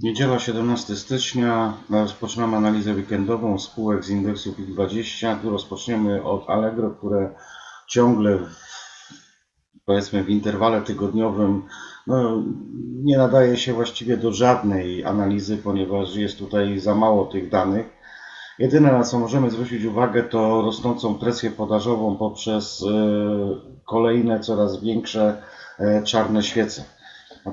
Niedziela 17 stycznia. Rozpoczynamy analizę weekendową spółek z indeksu PIK20. Tu rozpoczniemy od Allegro, które ciągle powiedzmy w interwale tygodniowym no, nie nadaje się właściwie do żadnej analizy, ponieważ jest tutaj za mało tych danych. Jedyne na co możemy zwrócić uwagę to rosnącą presję podażową poprzez e, kolejne coraz większe e, czarne świece.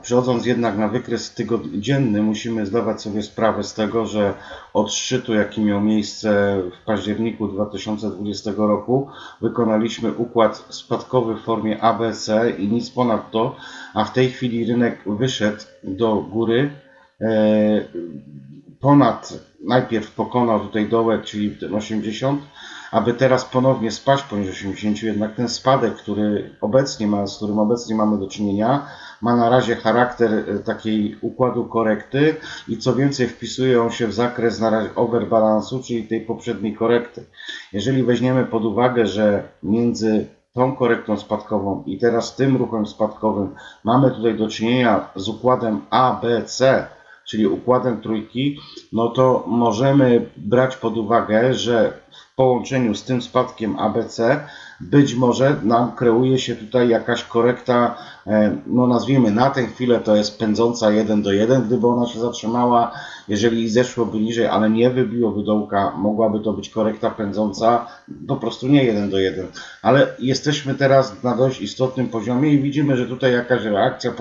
Przechodząc jednak na wykres tygodnienny, musimy zdawać sobie sprawę z tego, że od szczytu, jaki miał miejsce w październiku 2020 roku, wykonaliśmy układ spadkowy w formie ABC i nic ponadto, a w tej chwili rynek wyszedł do góry. E, ponad, najpierw pokonał tutaj dołek, czyli ten 80, aby teraz ponownie spaść poniżej 80, jednak ten spadek, który obecnie ma, z którym obecnie mamy do czynienia, ma na razie charakter e, takiej układu korekty i co więcej wpisuje on się w zakres na razie overbalansu, czyli tej poprzedniej korekty. Jeżeli weźmiemy pod uwagę, że między tą korektą spadkową i teraz tym ruchem spadkowym mamy tutaj do czynienia z układem ABC, czyli układem trójki, no to możemy brać pod uwagę, że w połączeniu z tym spadkiem ABC być może nam kreuje się tutaj jakaś korekta, e, no nazwijmy na tę chwilę to jest pędząca 1 do 1, gdyby ona się zatrzymała, jeżeli zeszłoby niżej, ale nie wybiłoby dołka, mogłaby to być korekta pędząca, po prostu nie 1 do 1. Ale jesteśmy teraz na dość istotnym poziomie i widzimy, że tutaj jakaś reakcja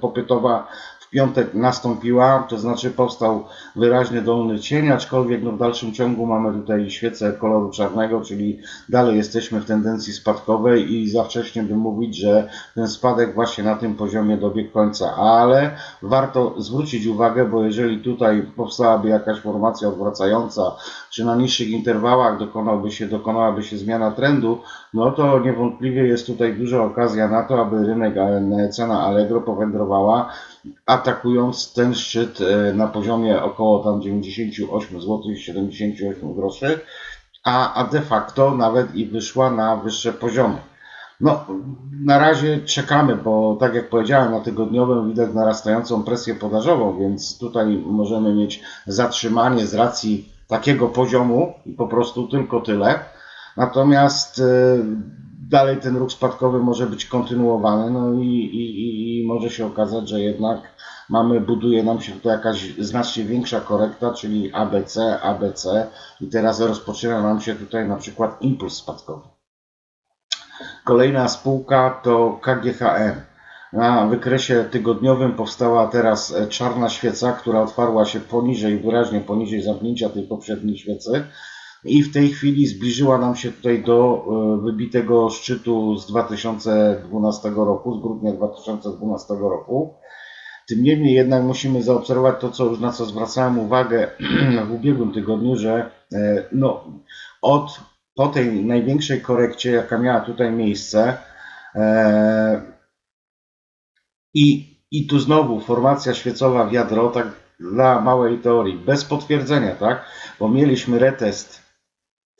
popytowa piątek nastąpiła, to znaczy powstał wyraźny dolny cień, aczkolwiek no w dalszym ciągu mamy tutaj świecę koloru czarnego, czyli dalej jesteśmy w tendencji spadkowej i za wcześnie by mówić, że ten spadek właśnie na tym poziomie dobiegł końca, ale warto zwrócić uwagę, bo jeżeli tutaj powstałaby jakaś formacja odwracająca, czy na niższych interwałach dokonałby się, dokonałaby się zmiana trendu, no to niewątpliwie jest tutaj duża okazja na to, aby rynek, e, cena Allegro powędrowała, atakując ten szczyt e, na poziomie około tam 98 zł 78 groszy, a, a de facto nawet i wyszła na wyższe poziomy. No, na razie czekamy, bo tak jak powiedziałem, na tygodniowym widać narastającą presję podażową, więc tutaj możemy mieć zatrzymanie z racji takiego poziomu i po prostu tylko tyle. Natomiast e, dalej ten ruch spadkowy może być kontynuowany, no i, i, i- może się okazać, że jednak mamy, buduje nam się tutaj jakaś znacznie większa korekta, czyli ABC, ABC i teraz rozpoczyna nam się tutaj na przykład impuls spadkowy. Kolejna spółka to KGHM. Na wykresie tygodniowym powstała teraz e, czarna świeca, która otwarła się poniżej, wyraźnie poniżej zamknięcia tej poprzedniej świecy i w tej chwili zbliżyła nam się tutaj do e, wybitego szczytu z 2012 roku, z grudnia 2012 roku. Tym niemniej jednak musimy zaobserwować to, co już na co zwracałem uwagę w ubiegłym tygodniu, że e, no, od po tej największej korekcie, jaka miała tutaj miejsce, e, i, i tu znowu formacja świecowa wiadro, tak dla małej teorii, bez potwierdzenia, tak? Bo mieliśmy retest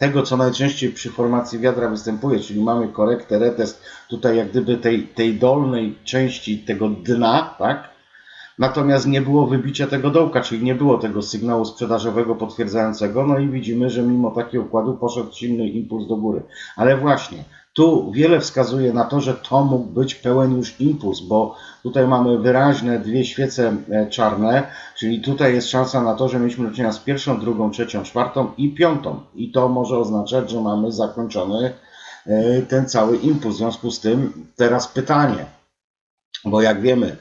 tego, co najczęściej przy formacji wiadra występuje, czyli mamy korektę, retest tutaj jak gdyby tej, tej dolnej części tego dna, tak? Natomiast nie było wybicia tego dołka, czyli nie było tego sygnału sprzedażowego potwierdzającego, no i widzimy, że mimo takiego układu poszedł silny impuls do góry. Ale właśnie, tu wiele wskazuje na to, że to mógł być pełen już impuls, bo tutaj mamy wyraźne dwie świece e, czarne, czyli tutaj jest szansa na to, że mieliśmy do czynienia z pierwszą, drugą, trzecią, czwartą i piątą. I to może oznaczać, że mamy zakończony e, ten cały impuls. W związku z tym teraz pytanie, bo jak wiemy,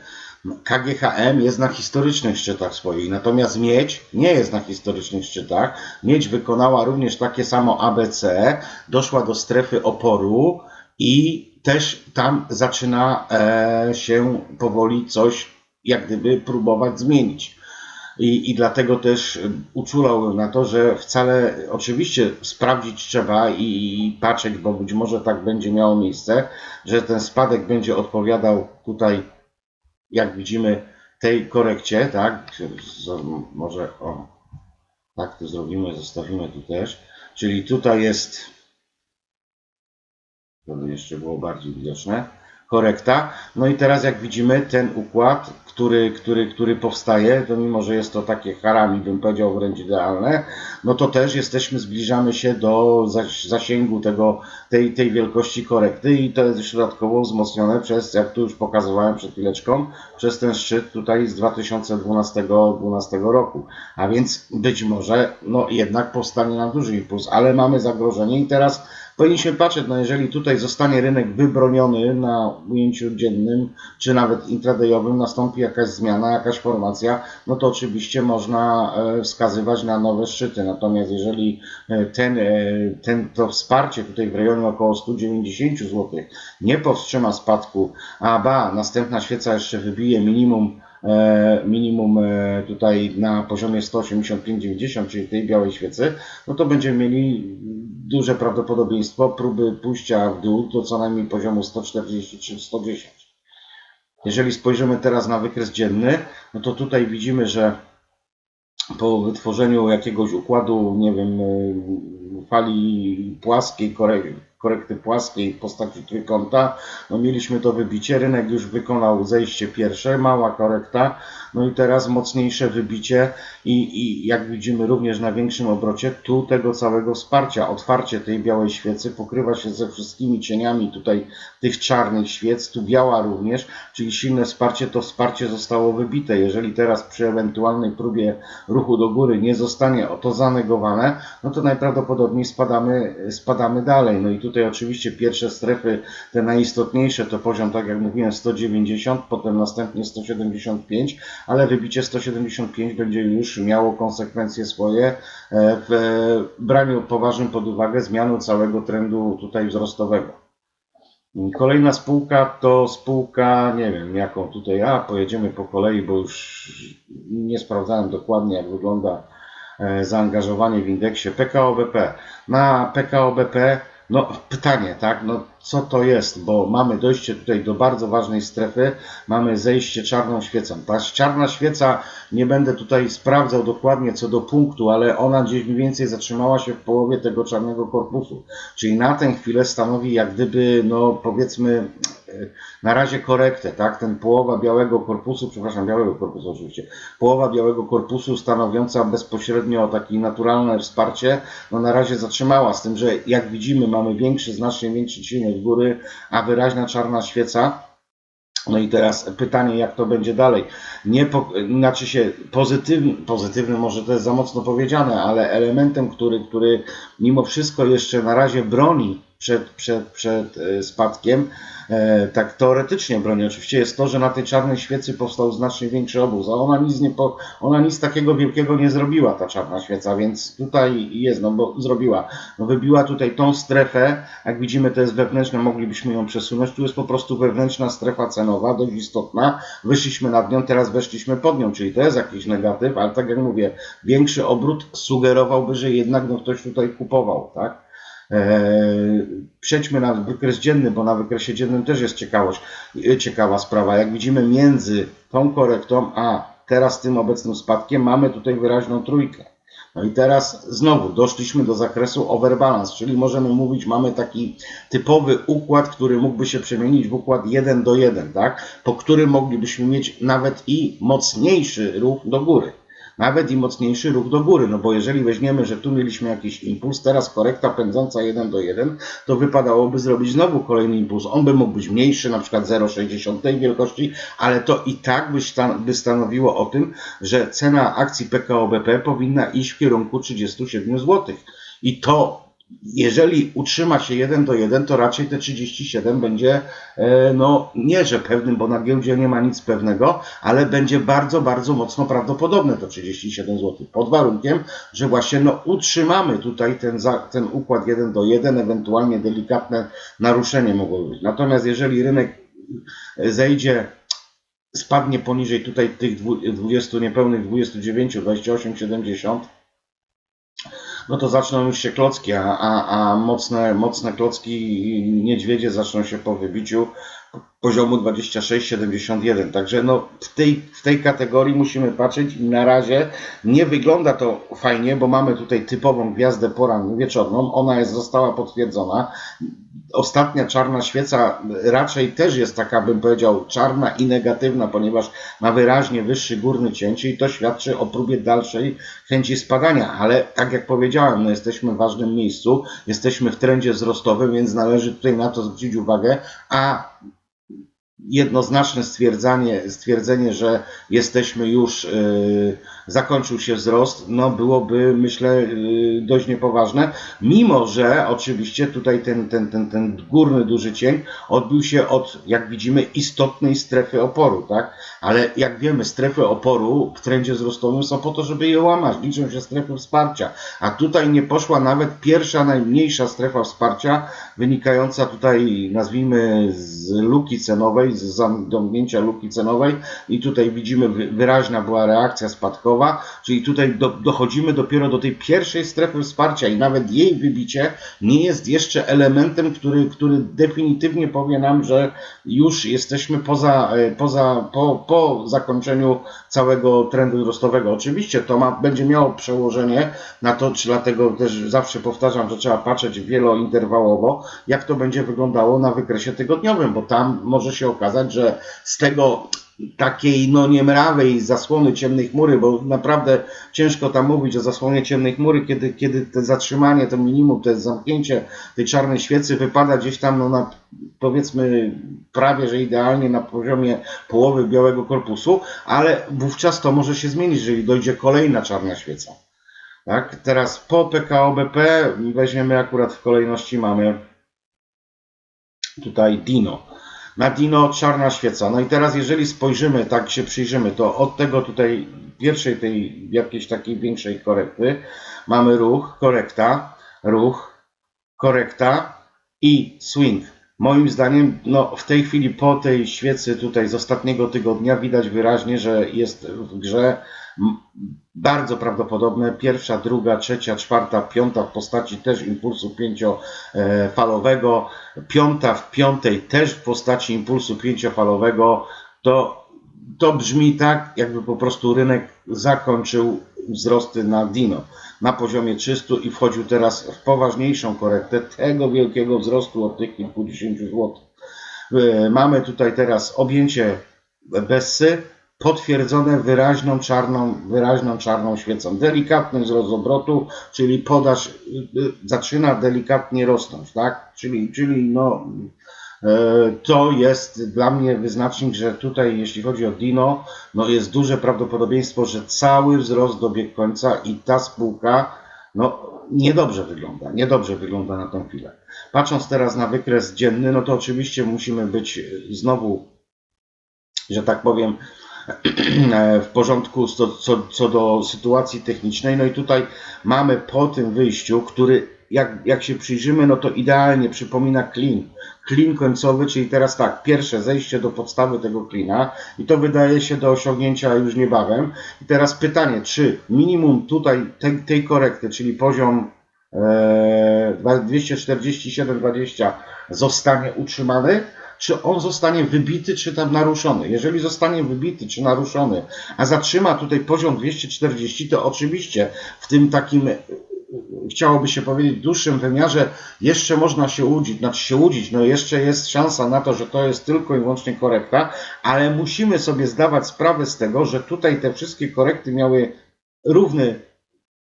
KGHM jest na historycznych szczytach swoich, natomiast Miedź nie jest na historycznych szczytach. Miedź wykonała również takie samo ABC, doszła do strefy oporu i też tam zaczyna e, się powoli coś jak gdyby próbować zmienić. I, I dlatego też uczulałbym na to, że wcale oczywiście sprawdzić trzeba i, i patrzeć, bo być może tak będzie miało miejsce, że ten spadek będzie odpowiadał tutaj jak widzimy, tej korekcie, tak, może o, tak to zrobimy, zostawimy tu też, czyli tutaj jest, żeby jeszcze było bardziej widoczne, korekta, no i teraz jak widzimy, ten układ który, który, który powstaje, to mimo, że jest to takie harami, bym powiedział wręcz idealne, no to też jesteśmy, zbliżamy się do zasięgu tego, tej, tej wielkości korekty i to jest dodatkowo wzmocnione przez, jak tu już pokazywałem przed chwileczką, przez ten szczyt tutaj z 2012 12 roku. A więc być może no jednak powstanie nam duży impuls, ale mamy zagrożenie i teraz powinniśmy patrzeć, no jeżeli tutaj zostanie rynek wybroniony na ujęciu dziennym, czy nawet intradayowym, nastąpi jakaś zmiana, jakaś formacja, no to oczywiście można e, wskazywać na nowe szczyty. Natomiast jeżeli e, ten, e, ten, to wsparcie tutaj w rejonie około 190 zł nie powstrzyma spadku, a ba, następna świeca jeszcze wybije minimum minimum tutaj na poziomie 185,90, czyli tej białej świecy, no to będziemy mieli duże prawdopodobieństwo próby pójścia w dół do co najmniej poziomu 143-110. Jeżeli spojrzymy teraz na wykres dzienny, no to tutaj widzimy, że po wytworzeniu jakiegoś układu, nie wiem, y, fali płaskiej, korek- korekty płaskiej w postaci trójkąta, no mieliśmy to wybicie, rynek już wykonał zejście pierwsze, mała korekta, no i teraz mocniejsze wybicie. I, i jak widzimy również na większym obrocie, tu tego całego wsparcia, otwarcie tej białej świecy pokrywa się ze wszystkimi cieniami tutaj tych czarnych świec, tu biała również, czyli silne wsparcie, to wsparcie zostało wybite. Jeżeli teraz przy ewentualnej próbie ruchu do góry nie zostanie to zanegowane, no to najprawdopodobniej spadamy, spadamy dalej. No i tutaj oczywiście pierwsze strefy, te najistotniejsze, to poziom, tak jak mówiłem, 190, potem następnie 175, ale wybicie 175 będzie już miało konsekwencje swoje e, w braniu poważnym pod uwagę zmianu całego trendu tutaj wzrostowego. Kolejna spółka to spółka, nie wiem jaką tutaj, a pojedziemy po kolei, bo już nie sprawdzałem dokładnie jak wygląda e, zaangażowanie w indeksie PKO BP. Na PKO BP, no pytanie, tak, no co to jest, bo mamy dojście tutaj do bardzo ważnej strefy, mamy zejście czarną świecą. Ta czarna świeca, nie będę tutaj sprawdzał dokładnie co do punktu, ale ona gdzieś mniej więcej zatrzymała się w połowie tego czarnego korpusu. Czyli na tę chwilę stanowi jak gdyby, no powiedzmy, na razie korektę, tak? Ten połowa białego korpusu, przepraszam, białego korpusu oczywiście, połowa białego korpusu stanowiąca bezpośrednio takie naturalne wsparcie, no na razie zatrzymała, z tym, że jak widzimy mamy większy, znacznie większy cień góry, a wyraźna czarna świeca. No i teraz pytanie, jak to będzie dalej. Nie po, znaczy się pozytywny, pozytywny może to jest za mocno powiedziane, ale elementem, który, który mimo wszystko jeszcze na razie broni przed, przed, przed e, spadkiem, e, tak teoretycznie broni oczywiście, jest to, że na tej czarnej świecy powstał znacznie większy obóz, a ona nic, nie po, ona nic takiego wielkiego nie zrobiła, ta czarna świeca, więc tutaj jest, no bo zrobiła. No wybiła tutaj tą strefę, jak widzimy to jest wewnętrzna, moglibyśmy ją przesunąć, tu jest po prostu wewnętrzna strefa cenowa, dość istotna, wyszliśmy nad nią, teraz weszliśmy pod nią, czyli to jest jakiś negatyw, ale tak jak mówię, większy obrót sugerowałby, że jednak no, ktoś tutaj kupował, tak? Eee, Przejdźmy na wykres dzienny, bo na wykresie dziennym też jest ciekawość, e, ciekawa sprawa. Jak widzimy między tą korektą, a teraz tym obecnym spadkiem mamy tutaj wyraźną trójkę. No i teraz znowu doszliśmy do zakresu overbalance, czyli możemy mówić, mamy taki typowy układ, który mógłby się przemienić w układ 1 do 1, tak? po którym moglibyśmy mieć nawet i mocniejszy ruch do góry nawet i mocniejszy ruch do góry, no bo jeżeli weźmiemy, że tu mieliśmy jakiś impuls, teraz korekta pędząca 1 do 1, to wypadałoby zrobić znowu kolejny impuls. On by mógł być mniejszy, na przykład 0,60 tej wielkości, ale to i tak by, stan by stanowiło o tym, że cena akcji PKO BP powinna iść w kierunku 37 zł. I to jeżeli utrzyma się 1 do 1, to raczej te 37 będzie, e, no nie że pewnym, bo na giełdzie nie ma nic pewnego, ale będzie bardzo, bardzo mocno prawdopodobne to 37 zł. Pod warunkiem, że właśnie no, utrzymamy tutaj ten, ten układ 1 do 1, ewentualnie delikatne naruszenie mogło być. Natomiast jeżeli rynek zejdzie spadnie poniżej tutaj tych dwu- 20 niepełnych 29, 28, 70, no to zaczną już się klocki, a, a, a mocne, mocne klocki niedźwiedzie zaczną się po wybiciu poziomu 26,71. Także no, w, tej, w tej kategorii musimy patrzeć i na razie nie wygląda to fajnie, bo mamy tutaj typową gwiazdę poranną wieczorną. Ona jest, została potwierdzona. Ostatnia czarna świeca raczej też jest taka, bym powiedział, czarna i negatywna, ponieważ ma wyraźnie wyższy górny cięcie i to świadczy o próbie dalszej chęci spadania. Ale tak jak powiedziałem, no jesteśmy w ważnym miejscu, jesteśmy w trendzie wzrostowym, więc należy tutaj na to zwrócić uwagę, a jednoznaczne stwierdzenie, stwierdzenie, że jesteśmy już, yy, zakończył się wzrost, no byłoby myślę yy, dość niepoważne, mimo że oczywiście tutaj ten, ten, ten, ten górny duży cień odbił się od, jak widzimy, istotnej strefy oporu, tak? Ale jak wiemy, strefy oporu w trendzie wzrostowym są po to, żeby je łamać, liczą się strefy wsparcia, a tutaj nie poszła nawet pierwsza, najmniejsza strefa wsparcia, wynikająca tutaj, nazwijmy, z luki cenowej, z zamknięcia luki cenowej. I tutaj widzimy wy- wyraźna była reakcja spadkowa, czyli tutaj do, dochodzimy dopiero do tej pierwszej strefy wsparcia i nawet jej wybicie nie jest jeszcze elementem, który, który definitywnie powie nam, że już jesteśmy poza, e, poza po, po zakończeniu całego trendu wzrostowego. Oczywiście to ma, będzie miało przełożenie na to, czy dlatego też zawsze powtarzam, że trzeba patrzeć wielointerwałowo, jak to będzie wyglądało na wykresie tygodniowym, bo tam może się okazać, że z tego takiej no niemrawej zasłony ciemnej chmury, bo naprawdę ciężko tam mówić o zasłonie ciemnej chmury, kiedy, kiedy to zatrzymanie, to minimum, to zamknięcie tej czarnej świecy wypada gdzieś tam no na powiedzmy prawie, że idealnie na poziomie połowy białego korpusu, ale wówczas to może się zmienić, jeżeli dojdzie kolejna czarna świeca. Tak? Teraz po PKO BP weźmiemy akurat w kolejności mamy tutaj Dino. Na Dino czarna świeca. No i teraz jeżeli spojrzymy, tak się przyjrzymy, to od tego tutaj pierwszej tej jakiejś takiej większej korekty mamy ruch, korekta, ruch, korekta i swing. Moim zdaniem, no w tej chwili po tej świecy tutaj z ostatniego tygodnia widać wyraźnie, że jest w grze bardzo prawdopodobne. Pierwsza, druga, trzecia, czwarta, piąta w postaci też impulsu pięciofalowego, piąta w piątej też w postaci impulsu pięciofalowego, to, to brzmi tak, jakby po prostu rynek zakończył wzrosty na Dino na poziomie 300 i wchodził teraz w poważniejszą korektę tego wielkiego wzrostu od tych kilkudziesięciu złotych. Yy, Mamy tutaj teraz objęcie Bessy potwierdzone wyraźną czarną, wyraźną czarną świecą. Delikatny wzrost obrotu, czyli podaż y, y, zaczyna delikatnie rosnąć, tak? Czyli, czyli no, to jest dla mnie wyznacznik, że tutaj jeśli chodzi o Dino, no jest duże prawdopodobieństwo, że cały wzrost dobiegł końca i ta spółka no, niedobrze wygląda, niedobrze wygląda na tą chwilę. Patrząc teraz na wykres dzienny, no to oczywiście musimy być y, znowu, że tak powiem, w porządku co, co, co do sytuacji technicznej. No i tutaj mamy po tym wyjściu, który jak, jak się przyjrzymy, no to idealnie przypomina clean. Clean końcowy, czyli teraz tak, pierwsze zejście do podstawy tego klina i to wydaje się do osiągnięcia już niebawem. I teraz pytanie, czy minimum tutaj tej, tej korekty, czyli poziom e, 247,20 zostanie utrzymany, czy on zostanie wybity, czy tam naruszony. Jeżeli zostanie wybity, czy naruszony, a zatrzyma tutaj poziom 240, to oczywiście w tym takim, chciałoby się powiedzieć, dłuższym wymiarze jeszcze można się łudzić, znaczy się łudzić, no jeszcze jest szansa na to, że to jest tylko i wyłącznie korekta, ale musimy sobie zdawać sprawę z tego, że tutaj te wszystkie korekty miały równy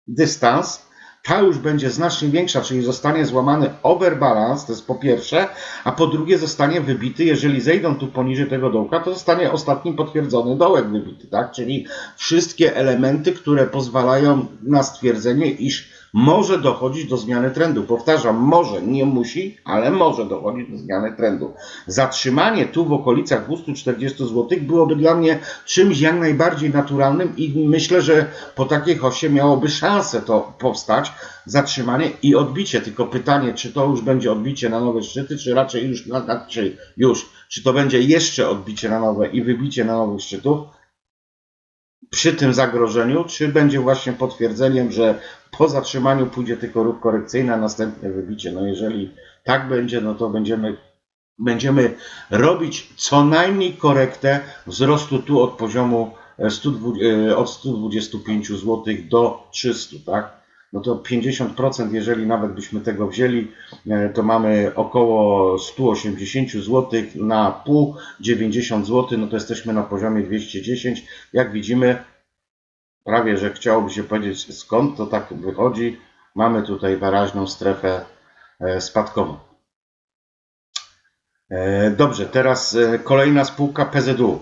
dystans, ta już będzie znacznie większa, czyli zostanie złamany overbalance, to jest po pierwsze, a po drugie zostanie wybity, jeżeli zejdą tu poniżej tego dołka, to zostanie ostatni potwierdzony dołek wybity, tak? Czyli wszystkie elementy, które pozwalają na stwierdzenie, iż może dochodzić do zmiany trendu. Powtarzam, może, nie musi, ale może dochodzić do zmiany trendu. Zatrzymanie tu w okolicach 240 zł byłoby dla mnie czymś jak najbardziej naturalnym i myślę, że po takiej hosie miałoby szansę to powstać, zatrzymanie i odbicie. Tylko pytanie, czy to już będzie odbicie na nowe szczyty, czy raczej już, czy już, czy to będzie jeszcze odbicie na nowe i wybicie na nowych szczytów przy tym zagrożeniu, czy będzie właśnie potwierdzeniem, że po zatrzymaniu pójdzie tylko ruch korekcyjny, a następnie wybicie. No jeżeli tak będzie, no to będziemy będziemy robić co najmniej korektę wzrostu tu od poziomu e, 120, e, od 125 zł do 300, tak? No to 50%, jeżeli nawet byśmy tego wzięli, e, to mamy około 180 zł na pół, 90 zł, no to jesteśmy na poziomie 210. Jak widzimy, prawie że chciałoby się powiedzieć skąd to tak wychodzi. Mamy tutaj wyraźną strefę e, spadkową. E, Dobrze, teraz e, kolejna spółka PZU.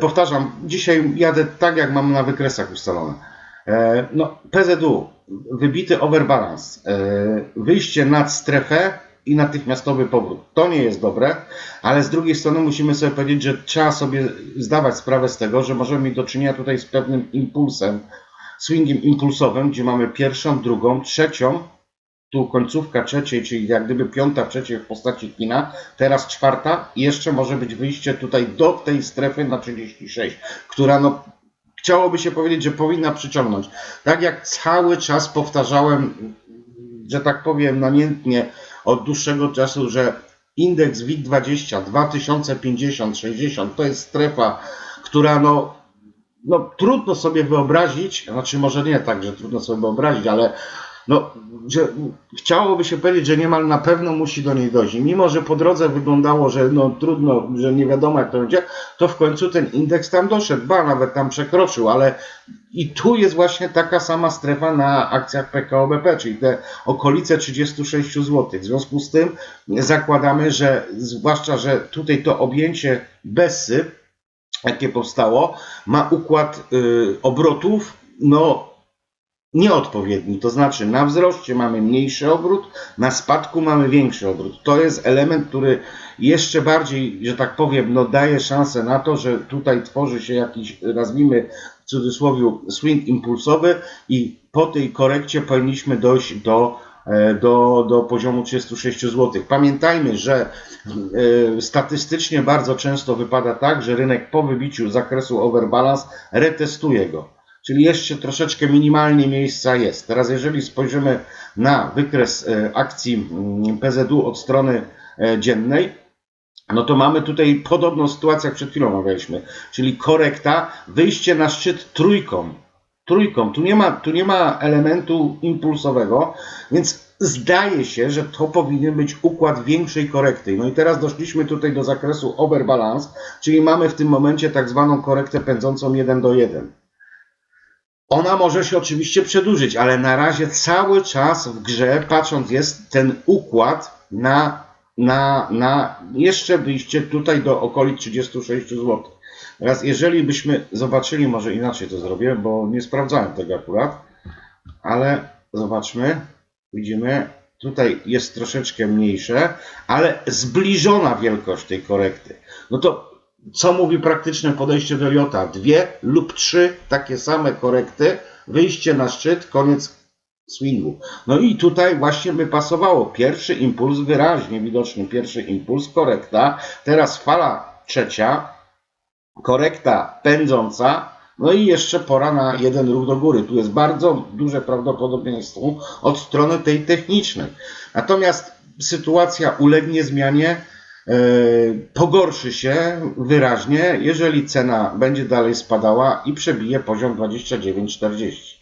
Powtarzam, dzisiaj jadę tak, jak mam na wykresach ustalone. No, PZU, wybity overbalance, wyjście nad strefę i natychmiastowy powrót. To nie jest dobre, ale z drugiej strony musimy sobie powiedzieć, że trzeba sobie zdawać sprawę z tego, że możemy mieć do czynienia tutaj z pewnym impulsem, swingiem impulsowym, gdzie mamy pierwszą, drugą, trzecią, tu końcówka trzeciej, czyli jak gdyby piąta trzeciej w postaci kina, teraz czwarta i jeszcze może być wyjście tutaj do tej strefy na 36, która no chciałoby się powiedzieć, że powinna przyciągnąć. Tak jak cały czas powtarzałem, że tak powiem namiętnie od dłuższego czasu, że indeks WIG20 2050, 60 to jest strefa, która no, no trudno sobie wyobrazić, znaczy może nie tak, że trudno sobie wyobrazić, ale no, że chciałoby się powiedzieć, że niemal na pewno musi do niej dojść. Mimo, że po drodze wyglądało, że no trudno, że nie wiadomo jak to będzie, to w końcu ten indeks tam doszedł, ba, nawet tam przekroczył, ale i tu jest właśnie taka sama strefa na akcjach PKO BP, czyli te okolice 36 zł. W związku z tym zakładamy, że zwłaszcza, że tutaj to objęcie BESY, jakie powstało, ma układ y, obrotów, no nieodpowiedni. To znaczy na wzroście mamy mniejszy obrót, na spadku mamy większy obrót. To jest element, który jeszcze bardziej, że tak powiem, no daje szansę na to, że tutaj tworzy się jakiś, nazwijmy w cudzysłowie, swing impulsowy i po tej korekcie powinniśmy dojść do, e, do, do poziomu 36 zł. Pamiętajmy, że e, statystycznie bardzo często wypada tak, że rynek po wybiciu zakresu overbalance retestuje go. Czyli jeszcze troszeczkę minimalnie miejsca jest. Teraz jeżeli spojrzymy na wykres e, akcji mm, PZU od strony e, dziennej, no to mamy tutaj podobną sytuację, jak przed chwilą omawialiśmy, czyli korekta, wyjście na szczyt trójką. Trójką, tu nie ma, tu nie ma elementu impulsowego, więc zdaje się, że to powinien być układ większej korekty. No i teraz doszliśmy tutaj do zakresu overbalance, czyli mamy w tym momencie tak zwaną korektę pędzącą 1 do 1. Ona może się oczywiście przedłużyć, ale na razie cały czas w grze, patrząc, jest ten układ na, na, na jeszcze wyjście tutaj do okolic 36 zł. Teraz, jeżeli byśmy zobaczyli, może inaczej to zrobię, bo nie sprawdzałem tego akurat, ale zobaczmy, widzimy, tutaj jest troszeczkę mniejsze, ale zbliżona wielkość tej korekty. No to co mówi praktyczne podejście do Jota? Dwie lub trzy takie same korekty, wyjście na szczyt, koniec swingu. No i tutaj właśnie by pasowało. Pierwszy impuls, wyraźnie widoczny pierwszy impuls, korekta. Teraz fala trzecia, korekta pędząca. No i jeszcze pora na jeden ruch do góry. Tu jest bardzo duże prawdopodobieństwo od strony tej technicznej. Natomiast sytuacja ulegnie zmianie pogorszy się wyraźnie, jeżeli cena będzie dalej spadała i przebije poziom 29,40.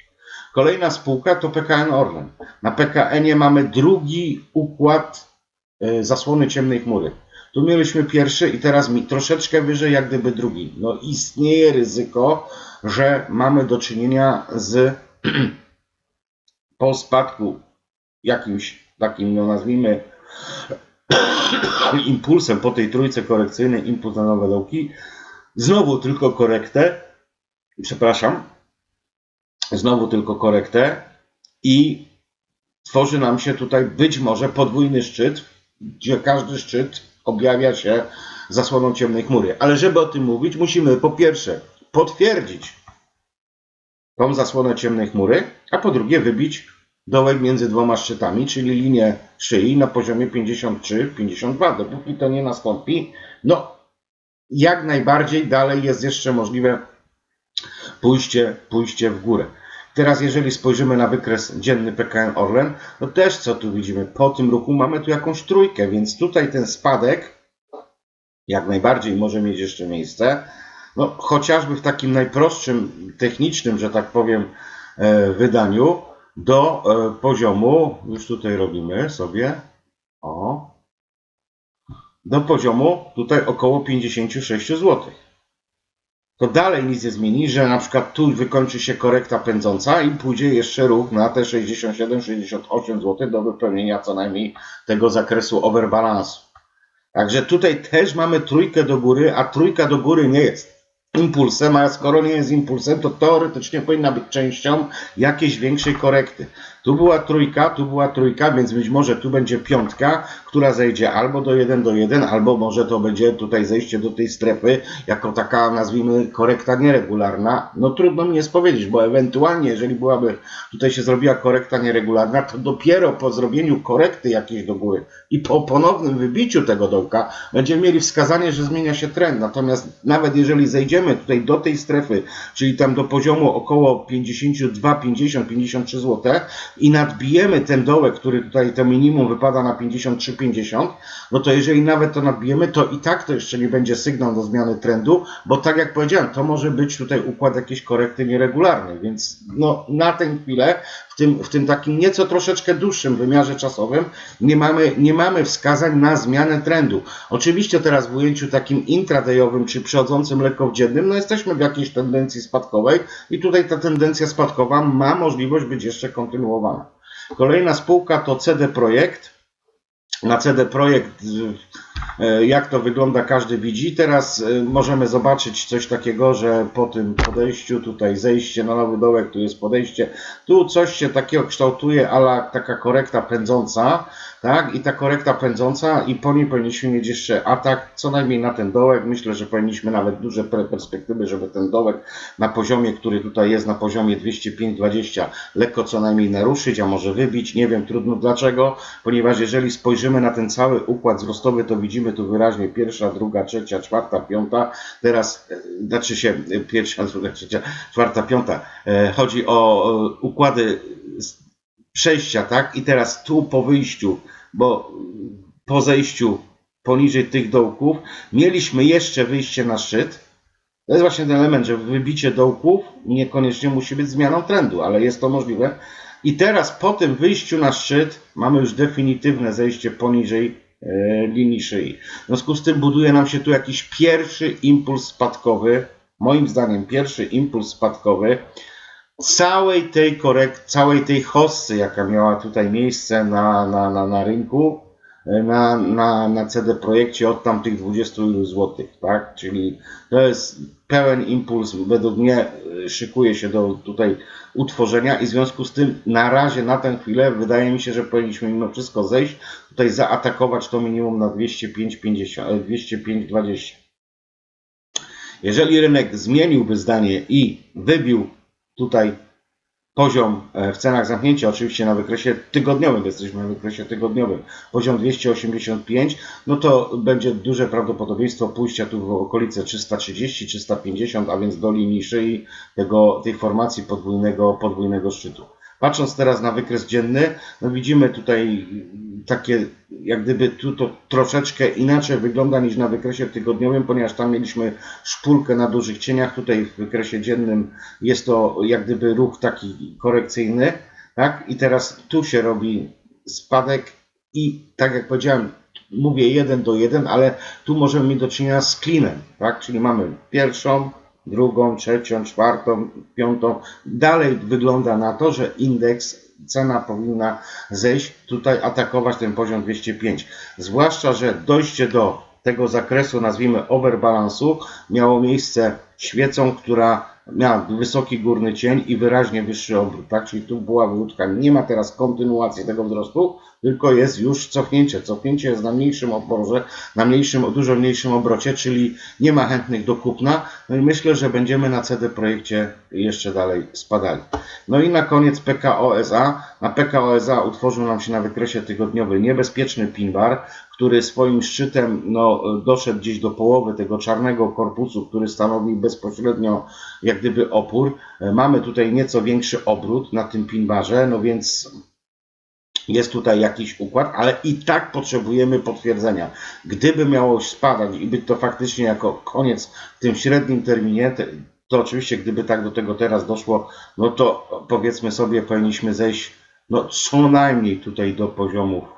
Kolejna spółka to PKN Orlen. Na PKN mamy drugi układ e, zasłony ciemnej chmury. Tu mieliśmy pierwszy i teraz mi troszeczkę wyżej jak gdyby drugi. No istnieje ryzyko, że mamy do czynienia z po spadku jakimś takim, no nazwijmy impulsem po tej trójce korekcyjnej, impuls na nowe dołki. Znowu tylko korektę, przepraszam, znowu tylko korektę i tworzy nam się tutaj być może podwójny szczyt, gdzie każdy szczyt objawia się zasłoną ciemnej chmury. Ale żeby o tym mówić, musimy po pierwsze potwierdzić tą zasłonę ciemnej chmury, a po drugie wybić dołek między dwoma szczytami, czyli linię szyi na poziomie 53-52. Dopóki to nie nastąpi, no jak najbardziej dalej jest jeszcze możliwe pójście, pójście w górę. Teraz jeżeli spojrzymy na wykres dzienny PKN Orlen, no też co tu widzimy? Po tym ruchu mamy tu jakąś trójkę, więc tutaj ten spadek jak najbardziej może mieć jeszcze miejsce. No, chociażby w takim najprostszym, technicznym, że tak powiem, e, wydaniu do e, poziomu, już tutaj robimy sobie, o, do poziomu tutaj około 56 zł. To dalej nic nie zmieni, że na przykład tu wykończy się korekta pędząca i pójdzie jeszcze ruch na te 67-68 zł do wypełnienia co najmniej tego zakresu overbalansu. Także tutaj też mamy trójkę do góry, a trójka do góry nie jest impulsem, a skoro nie jest impulsem, to teoretycznie powinna być częścią jakiejś większej korekty. Tu była trójka, tu była trójka, więc być może tu będzie piątka, która zejdzie albo do 1 do 1, albo może to będzie tutaj zejście do tej strefy jako taka, nazwijmy, korekta nieregularna. No trudno mi jest powiedzieć, bo ewentualnie, jeżeli byłaby, tutaj się zrobiła korekta nieregularna, to dopiero po zrobieniu korekty jakiejś do góry i po ponownym wybiciu tego dołka będziemy mieli wskazanie, że zmienia się trend. Natomiast nawet jeżeli zejdziemy tutaj do tej strefy, czyli tam do poziomu około 52, 50, 53 zł i nadbijemy ten dołek, który tutaj to minimum wypada na 53,50, no to jeżeli nawet to nadbijemy, to i tak to jeszcze nie będzie sygnał do zmiany trendu, bo tak jak powiedziałem, to może być tutaj układ jakiejś korekty nieregularnej, więc no na tę chwilę w tym, w tym takim nieco troszeczkę dłuższym wymiarze czasowym nie mamy, nie mamy wskazań na zmianę trendu. Oczywiście teraz w ujęciu takim intradayowym czy przechodzącym lekko w dziennym, no jesteśmy w jakiejś tendencji spadkowej i tutaj ta tendencja spadkowa ma możliwość być jeszcze kontynuowana. Kolejna spółka to CD Projekt. Na CD Projekt e, jak to wygląda każdy widzi. Teraz e, możemy zobaczyć coś takiego, że po tym podejściu, tutaj zejście na nowy dołek, tu jest podejście, tu coś się takiego kształtuje, ala taka korekta pędząca, tak? I ta korekta pędząca i po niej powinniśmy mieć jeszcze atak co najmniej na ten dołek. Myślę, że powinniśmy nawet duże perspektywy, żeby ten dołek na poziomie, który tutaj jest na poziomie 205-20 lekko co najmniej naruszyć, a może wybić. Nie wiem, trudno dlaczego, ponieważ jeżeli spojrzymy na ten cały układ wzrostowy, to widzimy tu wyraźnie pierwsza, druga, trzecia, czwarta, piąta. Teraz, e, znaczy się e, pierwsza, druga, trzecia, czwarta, piąta. E, Chodzi o układy przejścia, tak? I teraz tu po wyjściu, bo po zejściu poniżej tych dołków mieliśmy jeszcze wyjście na szczyt. To jest właśnie ten element, że wybicie dołków niekoniecznie musi być zmianą trendu, ale jest to możliwe. I teraz po tym wyjściu na szczyt mamy już definitywne zejście poniżej e, linii szyi. W związku z tym buduje nam się tu jakiś pierwszy impuls spadkowy, moim zdaniem pierwszy impuls spadkowy całej tej korekt, całej tej hossy, jaka miała tutaj miejsce na, na, na, na rynku, e, na, na, na CD Projekcie od tamtych 20 ilu złotych, tak? Czyli to jest pełen impuls, według mnie e, szykuje się do tutaj utworzenia i w związku z tym na razie, na tę chwilę, wydaje mi się, że powinniśmy mimo wszystko zejść, tutaj zaatakować to minimum na 205,50, e, 205,20. Jeżeli rynek zmieniłby zdanie i wybił tutaj poziom e, w cenach zamknięcia, oczywiście na wykresie tygodniowym, jesteśmy na wykresie tygodniowym, poziom 285, no to będzie duże prawdopodobieństwo pójścia tu w okolice 330, 350, a więc do linii szyi tego, tej formacji podwójnego, podwójnego szczytu. Patrząc teraz na wykres dzienny, no widzimy tutaj takie, jak gdyby tu to troszeczkę inaczej wygląda niż na wykresie tygodniowym, ponieważ tam mieliśmy szpulkę na dużych cieniach. Tutaj w wykresie dziennym jest to jak gdyby ruch taki korekcyjny, tak? I teraz tu się robi spadek i tak jak powiedziałem, mówię 1 do 1, ale tu możemy mieć do czynienia z klinem, tak? Czyli mamy pierwszą, drugą, trzecią, czwartą, piątą. Dalej wygląda na to, że indeks, cena powinna zejść, tutaj atakować ten poziom 205. Zwłaszcza, że dojście do tego zakresu, nazwijmy overbalansu, miało miejsce świecą, która miała wysoki górny cień i wyraźnie wyższy obrót, tak? Czyli tu była wywódka. Nie ma teraz kontynuacji tego wzrostu, tylko jest już cofnięcie. Cofnięcie jest na mniejszym oporze, na mniejszym, dużo mniejszym obrocie, czyli nie ma chętnych do kupna. No i myślę, że będziemy na CD projekcie jeszcze dalej spadali. No i na koniec PKOSA. Na PKOSA utworzył nam się na wykresie tygodniowym niebezpieczny pin bar, który swoim szczytem no, doszedł gdzieś do połowy tego czarnego korpusu, który stanowi bezpośrednio jak gdyby opór. E, Mamy tutaj nieco większy obrót na tym pin barze, no więc jest tutaj jakiś układ, ale i tak potrzebujemy potwierdzenia. Gdyby miało spadać i być to faktycznie jako koniec w tym średnim terminie, te- to oczywiście gdyby tak do tego teraz doszło, no to powiedzmy sobie, powinniśmy zejść no co najmniej tutaj do poziomów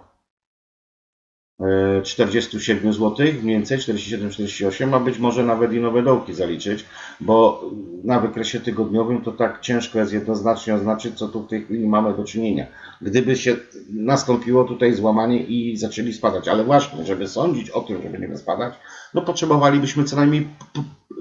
47 zł, mniej więcej 47-48, a być może nawet i nowe dołki zaliczyć, bo na wykresie tygodniowym to tak ciężko jest jednoznacznie oznaczyć, co tu w tej chwili mamy do czynienia. Gdyby się nastąpiło tutaj złamanie i zaczęli spadać, ale właśnie, żeby sądzić o tym, żeby nie spadać, no potrzebowalibyśmy co najmniej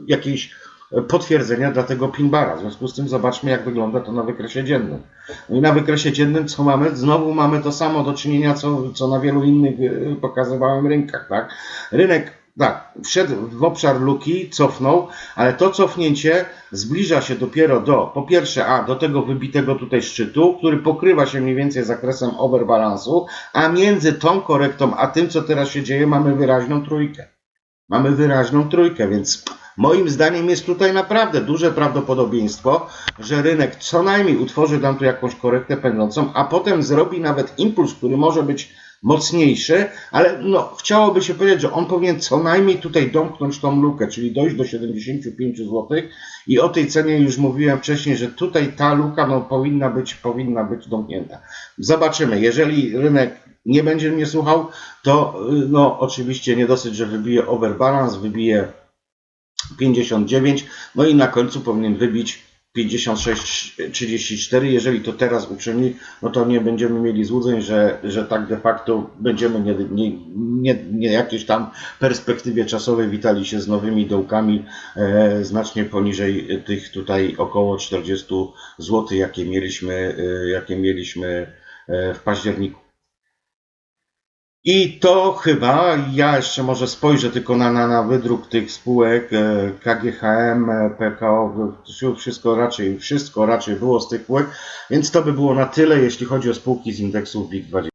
jakiejś e, potwierdzenia dla tego pinbara. W związku z tym zobaczmy, jak wygląda to na wykresie dziennym. No i na wykresie dziennym co mamy? Znowu mamy to samo do czynienia, co, co na wielu innych e, pokazywałem rynkach. Tak? Rynek tak, wszedł w obszar luki, cofnął, ale to cofnięcie zbliża się dopiero do, po pierwsze, a do tego wybitego tutaj szczytu, który pokrywa się mniej więcej zakresem overbalansu, a między tą korektą, a tym, co teraz się dzieje, mamy wyraźną trójkę. Mamy wyraźną trójkę, więc moim zdaniem jest tutaj naprawdę duże prawdopodobieństwo, że rynek co najmniej utworzy tam tu jakąś korektę pędzącą, a potem zrobi nawet impuls, który może być mocniejszy, ale no, chciałoby się powiedzieć, że on powinien co najmniej tutaj domknąć tą lukę, czyli dojść do 75 zł i o tej cenie już mówiłem wcześniej, że tutaj ta luka no, powinna, być, powinna być domknięta. Zobaczymy, jeżeli rynek nie będzie mnie słuchał, to y, no, oczywiście nie dosyć, że wybije overbalance, wybije 59, no i na końcu powinien wybić 56-34. Jeżeli to teraz uczyni, no to nie będziemy mieli złudzeń, że, że tak de facto będziemy nie, nie, nie, nie jakieś tam perspektywie czasowej witali się z nowymi dołkami e, znacznie poniżej tych tutaj około 40 zł, jakie mieliśmy, e, jakie mieliśmy e, w październiku. I to chyba, ja jeszcze może spojrzę tylko na, na, na wydruk tych spółek e, KGHM, e, PKO, wszystko raczej, wszystko raczej było z tych spółek, więc to by było na tyle, jeśli chodzi o spółki z indeksu WIG20.